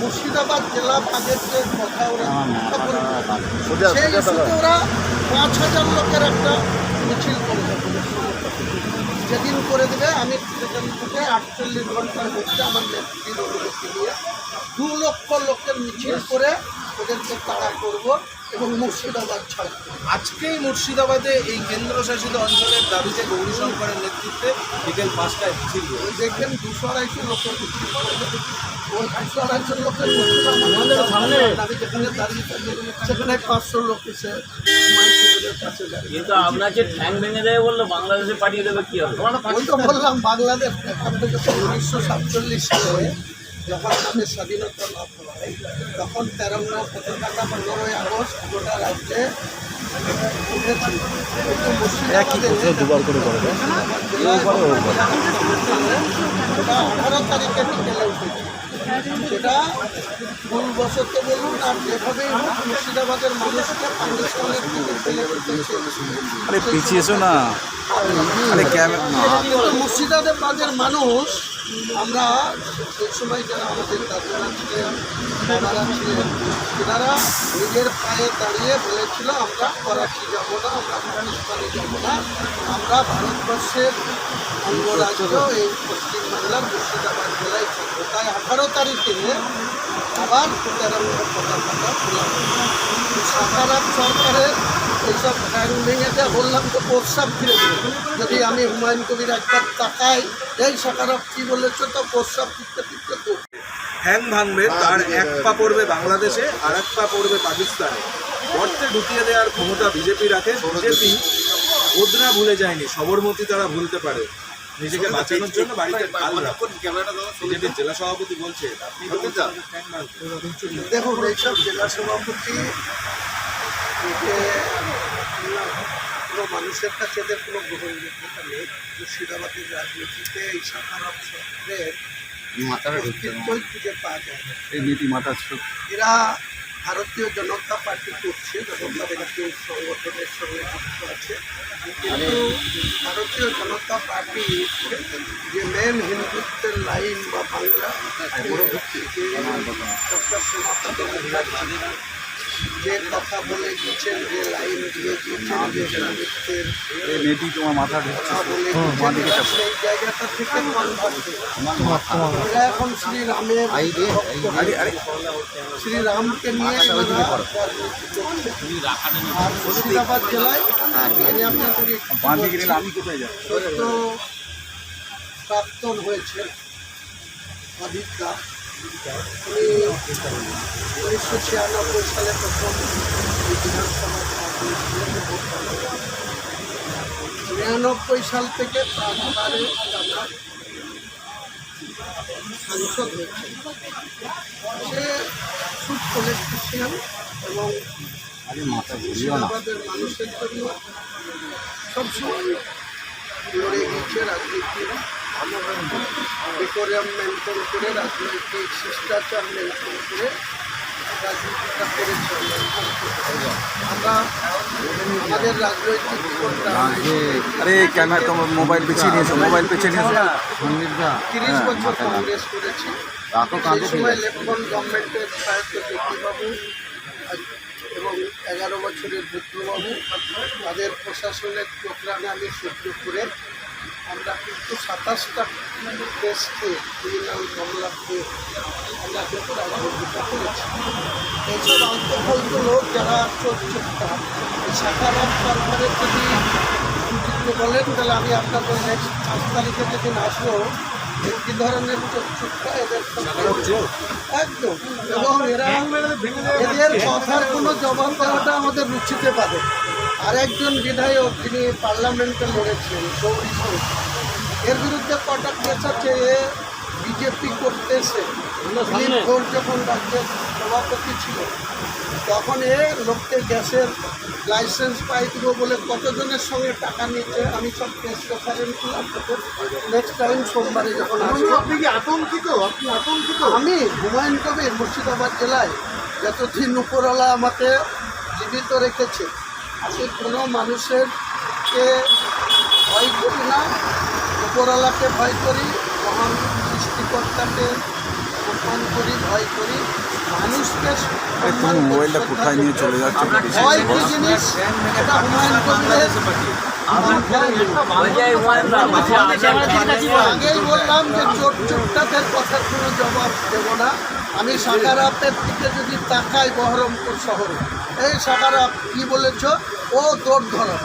মুর্শিদাবাদ জেলা ভাগের যে কথা ওরা সেই ইস্যুতে ওরা পাঁচ হাজার লোকের একটা মিছিল করেছে। যেদিন করে দেবে আমি সেখান থেকে আটচল্লিশ ঘণ্টার মধ্যে আমার নেত্রীর অনুমতি নিয়ে দু লক্ষ লোকের মিছিল করে ওদেরকে তাড়া করব। এবং মুর্শিদাবাদ ছাড়া। আজকেই মুর্শিদাবাদে এই কেন্দ্রশাসিত অঞ্চলের দাবিতে গৌরীশঙ্করের নেতৃত্বে বিকেল পাঁচটায় মিছিল। দেখবেন দুশো আড়াইশো লোকের মিছিল ওই দুশো আড়াইশো লোকের সেখানে পাঁচশো লোক এসে কিন্তু আপনাকে ঠ্যাং ভেঙে দেবে বলল বাংলাদেশে পাঠিয়ে দেবে কি হবে? ওই তো বললাম বাংলাদেশ এখান থেকে উনিশশো সাতচল্লিশ সালে যখন আমাদের স্বাধীনতা লাভ হয় তখন তেরঙ্গা পতাকা পনেরোই আগস্ট গোটা রাজ্যে দুবার করে ওটা আঠারো তারিখে বিকেলে উঠেছে। সেটা ভুলবশত বলুন আর যেভাবেই হোক মুর্শিদাবাদের মানুষকে পাকিস্তানের দিকে ফেলে আরে পিছিয়েছো না। আরে ক্যামেরা কিন্তু মুর্শিদাবাদের মানুষ আমরা সেই সময় যারা আমাদের দাদুরা ছিলেন বাবারা ছিলেন তারা নিজের পায়ে দাঁড়িয়ে বলেছিল, আমরা করাচি যাব না, আমরা আফগানিস্তানে যাব না আমরা ভারতবর্ষের অঙ্গরাজ্য এই পশ্চিমবাংলার মুর্শিদাবাদ জেলায় থাকব তাই আঠারো তারিখে আবার তেরো পতাকাটা খোলা হলো। সাকারাত সরকারের এইসব ঠ্যাং ভেঙে যা বললাম তো প্রস্তাব ফিরে দিল যদি আমি হুমায়ুন কবির একবার তাকাই এই সাকারাত কি বলেছে তো প্রস্তাব ফিরতে ফিরতে তো ঠ্যাং ভাঙবে তার এক পা পড়বে বাংলাদেশে আর এক পা পড়বে পাকিস্তানে। গর্তে ঢুকিয়ে দেওয়ার ক্ষমতা বিজেপি রাখে বিজেপি ওদরা ভুলে যায়নি সবরমতী তারা ভুলতে পারে। নিজেকে বাঁচানোর জন্য বাড়িতে বিজেপির জেলা সভাপতি বলছে আপনি দেখুন এইসব জেলা সভাপতি কোনো মানুষের কাছে এদের কোনো গ্রহণযোগ্যতা নেই। মুর্শিদাবাদের রাজনীতিতে এই সরকারের অস্তিত্বই খুঁজে পাওয়া যায় এই নীতি মাথা এরা ভারতীয় জনতা পার্টি করছে জনতা পার্টি সংগঠনের সঙ্গে যুক্ত আছে। কিন্তু ভারতীয় জনতা পার্টি যে মেন হিন্দুত্বের লাইন বা বাংলা যে ডক্টর সনাতন মুখার্জি যে কথা বলে গিয়েছেন যে লাইন দিয়ে গিয়েছেন যে হিন্দুত্বের এই তোমার মাথা কথা বলে গিয়েছেন সেই জায়গাটা থেকে এরা এখন শ্রীরামের ভক্ত। হয়ে আরে। শ্রীরামকে নিয়ে আর মুর্শিদাবাদ জেলায় প্রাক্তন হয়েছে উনি উনিশশো ছিয়ানব্বই সালে প্রথম বিধানসভা নিরানব্বই সাল থেকে প্রাণবারে আমরা সাংসদ হয়েছে। সে খুব পলিটিশিয়ান এবং মুর্শিদাবাদের মানুষের জন্য সবসময় লড়ে গিয়েছে রাজনীতি। ডেকোরিয়াম মেনটেন করে রাজনৈতিক শিষ্টাচার মেনটেন করে আমরা আমাদের রাজনৈতিক জীবনটা আরে ক্যামেরা তোমার মোবাইল পেছিয়ে নিয়েছো মোবাইল পেছিয়ে নিয়েছো। তিরিশ বছর কংগ্রেস করেছি। সেই সময় লেফটেন্যান্ট গভর্নমেন্টের সাহিত্য জ্যোতিবাবু এবং এগারো বছরের রুদ্রবাবু তাদের প্রশাসনের প্রোগ্রামে আমি সহ্য করে আমরা কিন্তু সাতাশটা দেশকে ক্রিমিনাল মামলাকে আমরা কিন্তু রাজনীতিটা করেছি। এইসব আলতোফালতো লোক যারা চোখটা সাকারাত সরকারের যদি যদি বলেন তাহলে আমি আপনাদের নেক্সট পাঁচ তারিখে যেদিন আসব কী ধরনের চোখটা এদের একদম। এবং এরা এদের কথার কোনো জবাব দেওয়াটা আমাদের রুচিতে পারে আর একজন বিধায়ক যিনি পার্লামেন্টে লড়েছেন গৌরী শঙ্কর এর বিরুদ্ধে কটা কেস আছে এ বিজেপি করতেছে? দিলীপ ঘোষ যখন রাজ্যের সভাপতি ছিল তখন এ লোককে গ্যাসের লাইসেন্স পাই দিব বলে কতজনের সঙ্গে টাকা নিচ্ছে আমি সব কেস রেফারেন্স নেক্সট টাইম সোমবারে যখন আসব। আপনি কি আতঙ্কিত? আপনি আতঙ্কিত? আমি হুমায়ুন কবির মুর্শিদাবাদ জেলায় যতদিন উপরওয়ালা আমাকে জীবিত রেখেছে আমি কোনো মানুষের কে ভয় করি না। উপরওয়ালাকে ভয় করি মহান সৃষ্টিকর্তাকে সম্মান করি আরে তুমি মোবাইলটা কোথায় নিয়ে চলে যাচ্ছ কি জিনিস এটা হুমায়ুন কবিরের বাজায় হুমায়ুন আগেই বললাম যে চোট চোটটাদের কথার কোনো জবাব দেব না। আমি সাকারাতের দিকে যদি তাকাই বহরমপুর শহরে এই সকালে কি বলেছ? ও তোর ধরো